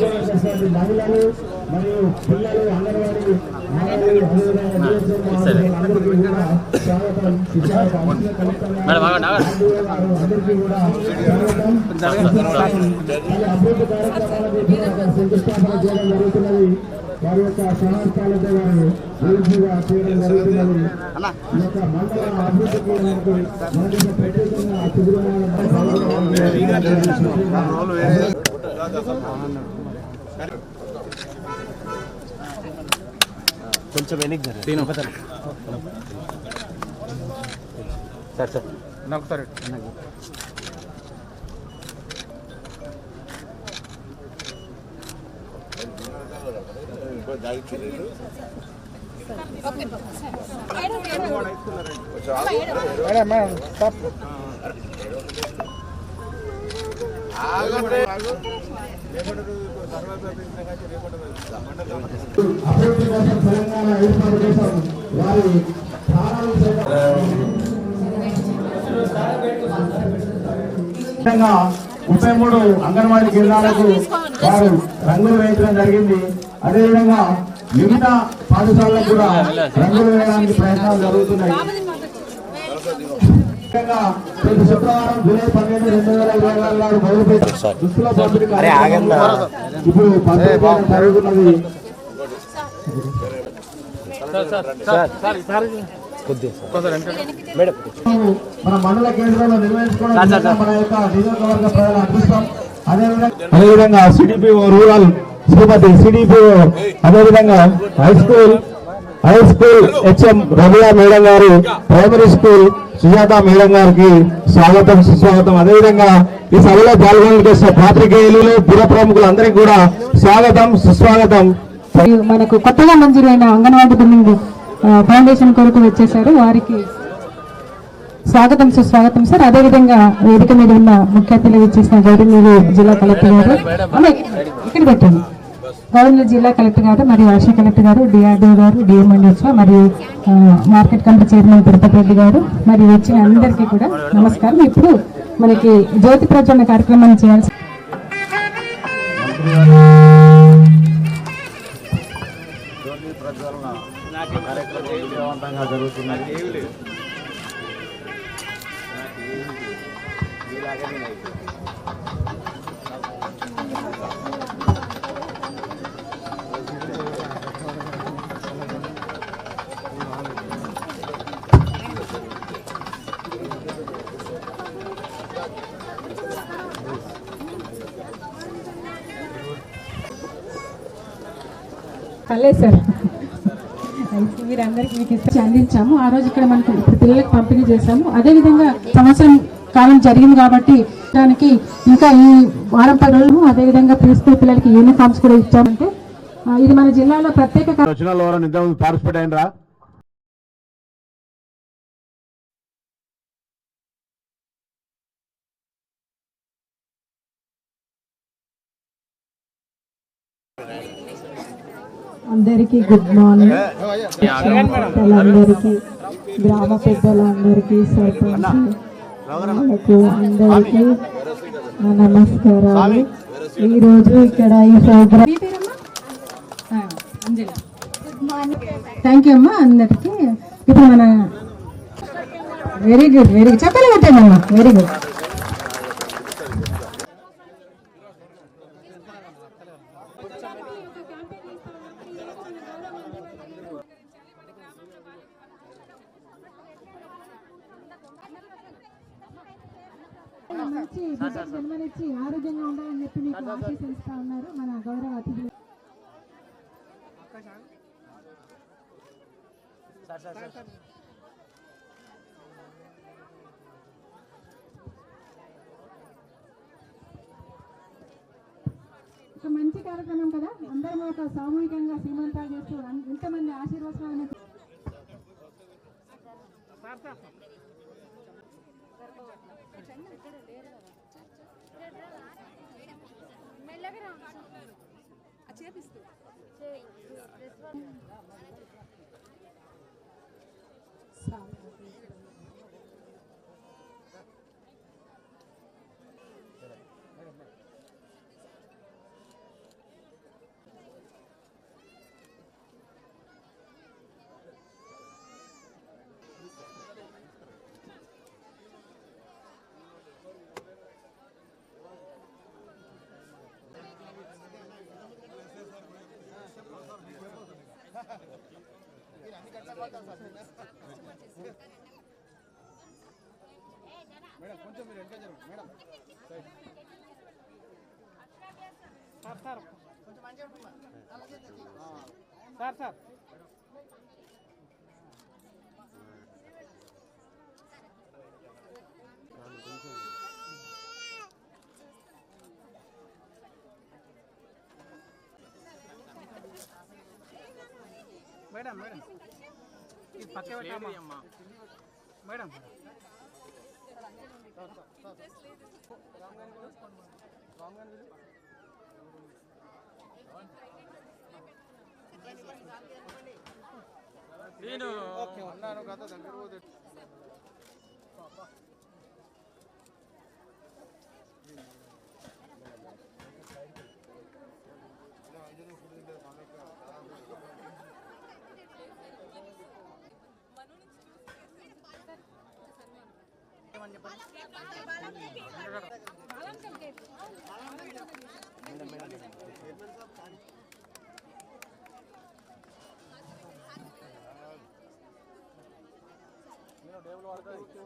చేసినటువంటి మహిళలు మరియు పిల్లలు అంగన్వాడీ అభివృద్ధి కార్యక్రమాలకు శంకుస్థాపన చేయడం జరుగుతున్నది. వారి యొక్క సహాయకాలతో వారు అభివృద్ధిగా చేయడం జరుగుతున్నది. ఈ యొక్క మండల అభివృద్ధికి మనకు మన యొక్క ప్రత్యేకంగా కొంచెం వెనక్కి జరగండి. తిను. Sir sir. ఒకసారి మేడం మేడం స్టాప్ అభివృద్ధి కోసం తెలంగాణ ఏర్పాటు కోసం వారి ముప్పై మూడు అంగన్వాడీ కేంద్రాలకు వారు రంగులు వేయించడం జరిగింది. అదేవిధంగా మిగతా పాఠశాలలకు కూడా రంగులు వేయడానికి ప్రయత్నాలు జరుగుతున్నాయి. ప్రతి శుక్రవారం జూలై పన్నెండు రెండు వేల ఇరవై నాలుగు నాడు మొదలుపెట్టి దుస్తుల పంపిణీ కార్యక్రమం ఇప్పుడు పంపిణీ చేయడం జరుగుతున్నది. కొద్దిగా మేడం మన మండల కేంద్రంలో నిర్వహించుకోవడం నిజంగా మన యొక్క నియోజకవర్గ ప్రజల అదృష్టం. అదేవిధంగా సిడిపిఓ రూరల్ శ్రీమతి సిడిపిఓ అదేవిధంగా high school high school HM Raviya madam గారు ప్రైమరీ స్కూల్ సుజాత మేడం గారికి స్వాగతం సుస్వాగతం. అదేవిధంగా ఈ సభలో పాల్గొనడానికి పాత్రికేయులు పుర ప్రముఖులందరికీ కూడా స్వాగతం సుస్వాగతం. మనకు కొత్తగా మంజూరైన అంగన్వాడీ బిల్డింగ్ ఫౌండేషన్ కొరకు వచ్చేసారు. వారికి స్వాగతం సుస్వాగతం సార్. అదేవిధంగా వేదిక మీద ఉన్న ముఖ్య అతిథులు ఇచ్చేసిన గౌరవనీయులు జిల్లా కలెక్టర్ గారు. ఇక్కడ పెట్టండి. గౌరవనీయులు జిల్లా కలెక్టర్ గారు మరియు ఆశా కలెక్టర్ గారు డిఆర్డీఓ గారు డిఎంఎండ్ఎస్ఓ మరియు market committee chairman Tirupati Reddy గారు మరియు వచ్చిన అందరికీ కూడా నమస్కారం. ఇప్పుడు మనకి జ్యోతి ప్రజ్వలన కార్యక్రమం చేయాల్సి జరుగుతున్నది. పర్లేదు సార్. మీకు ఇచ్చి అందించాము. ఆ రోజు ఇక్కడ మనకు ఇప్పుడు పిల్లలకు పంపిణీ చేశాము. అదేవిధంగా సంవత్సరం కాలం జరిగింది కాబట్టి దానికి ఇంకా ఈ వారం పది రోజులు అదేవిధంగా ప్రీ స్కూల్ పిల్లలకి యూనిఫామ్స్ కూడా ఇచ్చామంటే ఇది మన జిల్లాలో ప్రత్యేక పార్టిసిపేట్ అయినరా అందరికీ గుడ్ మార్నింగ్. గ్రామ పెద్దలందరికీ సర్పంచ్ వాళ్ళకు అందరికీ నా నమస్కారాలు. ఈరోజు ఇక్కడ ఈ ప్రోగ్రామ్ థ్యాంక్ యూ అమ్మా అందరికీ. ఇప్పుడు మన వెరీ గుడ్ వెరీ గుడ్ చెప్పాలి కొట్టామమ్మా వెరీ గుడ్ వచ్చి బిడ్డకు జన్మనిచ్చి ఆరోగ్యంగా ఉండాలని చెప్పి మీకు ఆశీర్వదిస్తా ఉన్నారు మన గౌరవ అతిథులు. ఒక మంచి కార్యక్రమం కదా? అందరం ఒక సామూహికంగా సీమంతా చేస్తూ ఎంతమంది ఆశీర్వచనాలను ఇక్కడ చేపిస్తూ సార్ మేడం కొంచెం మీరు వెనక జరగండి madam sir sir sir sir madam madam. ఇది పక్క పెట్టమ్మా మేడం. నేను ఓకే ఉన్నాను కదా దగ్గర పోతే. నేను టేబుల్ పడుతుంది